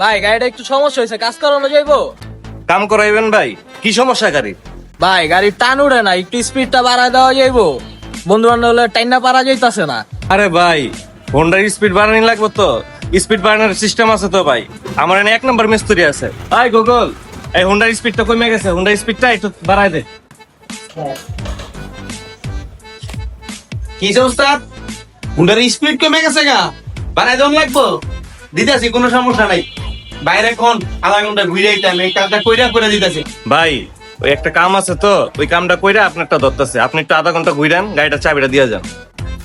ভাই গাড়িটা একটু সমস্যা হয়েছে কাজ করানো যাইবো? কাম করাইবেন ভাই কি সমস্যা গাড়ি? ভাই গাড়ির টান উড়ে না একটু স্পিডটা বাড়ায় দেওয়া যাইবো। বন্ধু বান্ধব হলে টাইনা পারা যাইতাছে না। আরে ভাই হোন্ডার স্পিড বাড়ানি লাগবে তো। স্পিড বাড়ানোর সিস্টেম আছে তো ভাই। আমার এখানে এক নম্বর মিস্ত্রি আছে। ভাই গুগল এই হোন্ডার স্পিডটা কমে গেছে। হোন্ডার স্পিডটা একটু বাড়ায় দে। কি উস্তাদ হুন্ডার স্পিড কমে গেছে গা। বাড়াই দম লাগবো। দিতেছি কোনো সমস্যা নাই। বাইরে কোন আধা ঘণ্টা ঘুরে আইতাম এই কাজটা কইরা করে দিতেছি। ভাই ওই একটা কাম আছে তো ওই কামটা কইরা আপনারটা ধরতেছে। আপনি একটু আধা ঘণ্টা ঘুরান গাড়িটা চাবিটা দিয়ে যান।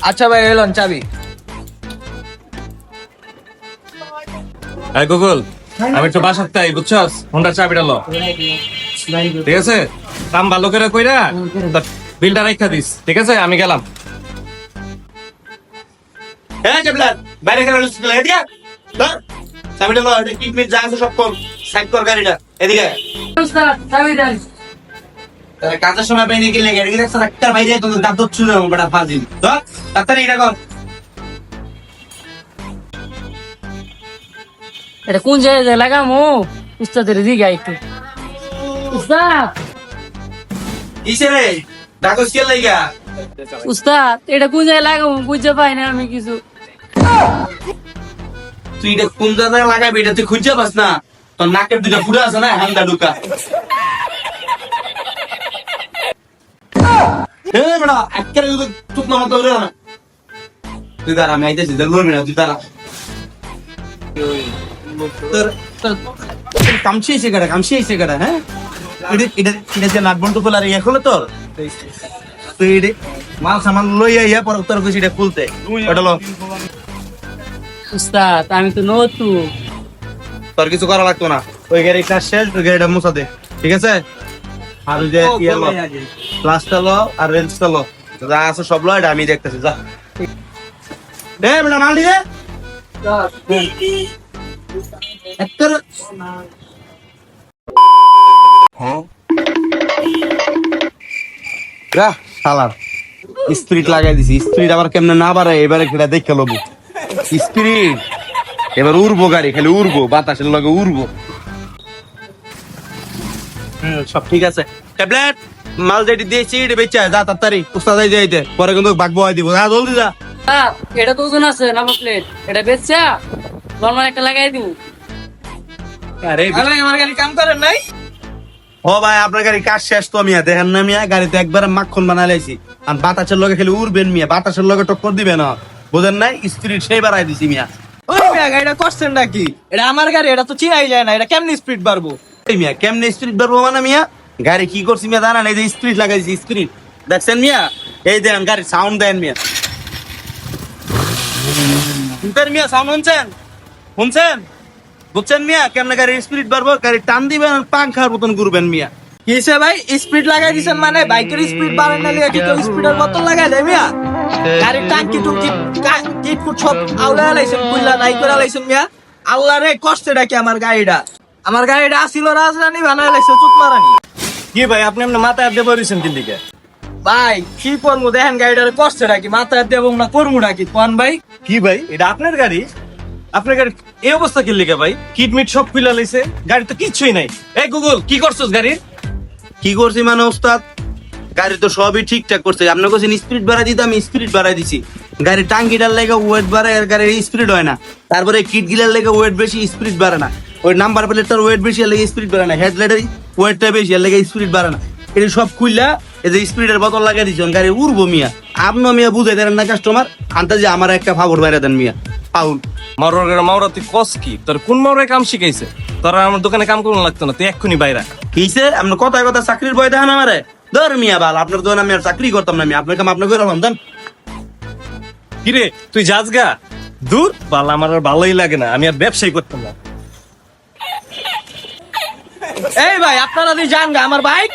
আচ্ছা ভাই এলন চাবি। এই গুগল আমি একটু বাসার তাই বুঝছস? হোন্ডার চাবিটা ল। ঠিক আছে? কাম ভালো করে কইরা বিলটা রেখা দিস। ঠিক আছে? আমি গেলাম। হ্যাঁ জবলার বাইরে কেন এটা কিক মিট যা আছে সব কম। সাইড কর গাড়িটা এদিকে। কাজের সময় বাইরে গেলে গাড়ি দেখছ একটা বাইরে তো দাঁত দচ্ছু বড় ফাজিল ধর তাড়াতাড়ি এটা কর। এটা কোন জায়গায় লাগামো? উস্তাদের দিকে একটু উস্তাদ! কিসে রে? ডাকস কে লাইগা। উস্তাদ এটা কোন জায়গায় লাগামো? বুঝতে পাই না আমি কিছু। তুই এটা কোন জায়গায় লাগাবি এটা তুই খুঁজে পাস না। তোর নাকের দুটা ফুটা আছে না হান্দা ঢুকা। তুই দাঁড়া, আমি আইতেছি লড়বি না, তুই দাঁড়া। কামছি এসে গেড়া কামছি এসে গেড়া হ্যাঁ? এটা এটা যে নাট বন্ধ খোলা রে তোর? তুই মাল সামান লইয়া ইয়া পর তোর এটা খুলতে। উস্তাদ আমি তো নতুন। তোর কিছু করা লাগতো না। ওই গাড়িটা শেষ ওই গাড়িটা মুছা দে। ঠিক আছে? আর ওই যে ইয়ে লো প্লাসটা লো আর রেঞ্জটা লো। যা আছে সব লো এটা আমি দেখতেছি যা। দে বেটা মাল দিয়ে এত্তর শালার। স্পিরিট লাগাই দিছি স্পিরিট আবার কেমনে না বাড়ে এবারে সেটা দেখে লবো। স্পিরিট এবার উড়বো গাড়ি খালি উড়বো বাতাসের লগে উড়বো। হুম, সব ঠিক আছে। ট্যাবলেট মাল যেটি দিয়েছি এটা বেচা যা তাড়াতাড়ি। উস্তাদ যাইতে পরে কিন্তু দিব। যা জলদি যা। এটা তো ওজন আছে নাম্বার প্লেট। এটা বেচছা নর্মাল একটা লাগাই দিব। আরে আমার গাড়ি কাম করেন নাই? ও ভাই আপনার গাড়ি কাজ শেষ তো মিয়া। দেখেন না মিয়া গাড়িতে একবারে মাখন বানাই লাইছি। আর বাতাসের লগে খালি উড়বেন মিয়া। বাতাসের লগে টক্কর দিবে না বুঝেন নাই? স্পিরিট সেই বাড়াই দিছি মিয়া। ওই মিয়া গাড়িটা করছেন নাকি? এটা আমার গাড়ি এটা তো চিনাই যায় না এটা কেমনি স্পিড বাড়বো? এই মিয়া কেমনে স্পিরিট বাড়বো মানে মিয়া? গাড়ি কি করছি মিয়া জানান? এই যে স্পিরিট লাগাইছি স্পিরিট দেখছেন মিয়া? এই দেন গাড়ির সাউন্ড দেন মিয়া। শুনতেন মিয়া সাউন্ড শুনছেন? শুনছেন? বুঝছেন মিয়া? কেমনে গাড়ির স্পিরিট বাড়বো? গাড়ি টান দিবেন পাংখার মতন ঘুরবেন মিয়া। কিসে ভাই? স্পিড লাগাই দিছেন মানে? বাইকের স্পিড বাড়াই না লিয়া কি কেউ স্পিডের মতো লাগাই দেয় মিয়া? গাড়ির টাঙ্কি টুঙ্কি কা- কিট ফুট সব আউলা লাইছেন কুইলা নাই করে লাইছেন মিয়া আল্লাহ রে কষ্টে ডাকি আমার গাড়িটা আমার গাড়িটা আসিল রাজরানী বানাই লাইছে চুত মারানি কি ভাই আপনি আপনার মাথায় বলেছেন দিন দিকে ভাই কি করব দেখেন গাড়িটারে কষ্টে ডাকি মাথায় দেব না করব ডাকি কোন ভাই কি ভাই এটা আপনার গাড়ি আপনার গাড়ি এই অবস্থা কি লিখে ভাই কিট মিট সব খুলে লাইছে গাড়ি তো কিচ্ছুই নাই এই গুগল কি করছস গাড়ির কি করছি মানে ওস্তাদ গাড়ি তো সবই ঠিকঠাক করছে। আপনার কাছে স্পিড বাড়াই দিতে আমি স্পিড বাড়াই দিছি। গাড়ি টাঙ্কিটার লেগে ওয়েট বাড়ায় আর গাড়ির স্পিড হয় না। তারপরে কিট গিলার লেগে ওয়েট বেশি স্পিড বাড়ে না। ওই নাম্বার প্লেটটার ওয়েট বেশি এর লেগে স্পিরিট বাড়ে না। হেডলাইটের ওয়েটটা বেশি এর লেগে স্পিরিট বাড়ে না। এটা সব খুললা এই যে স্পিরিটের বোতল লাগাই দিছি গাড়ি উড়বো মিয়া। আপনিও মিয়া বুঝাই দেন না কাস্টমার আনতে যে আমার একটা ফাভর বাইরে দেন মিয়া। পাউল মাওরার মাওরা তুই কস কি? তোর কোন মাওরায় কাম শিখাইছে? তোরা আমার দোকানে কাম করুন লাগতো না তুই এক্ষুনি বাইরা কিসে? আপনার কথায় কথা চাকরির বয় দেখান আমারে। ধর মিয়া বাল আপনার দোকান আমি আর চাকরি করতাম না আমি আপনার কাম আপনার করে দেন। কিরে তুই যাস গা। দূর বাল আমার আর ভালোই লাগে না আমি আর ব্যবসায়ী করতাম না। এই ভাই আপনারা যদি যান গা আমার বাইক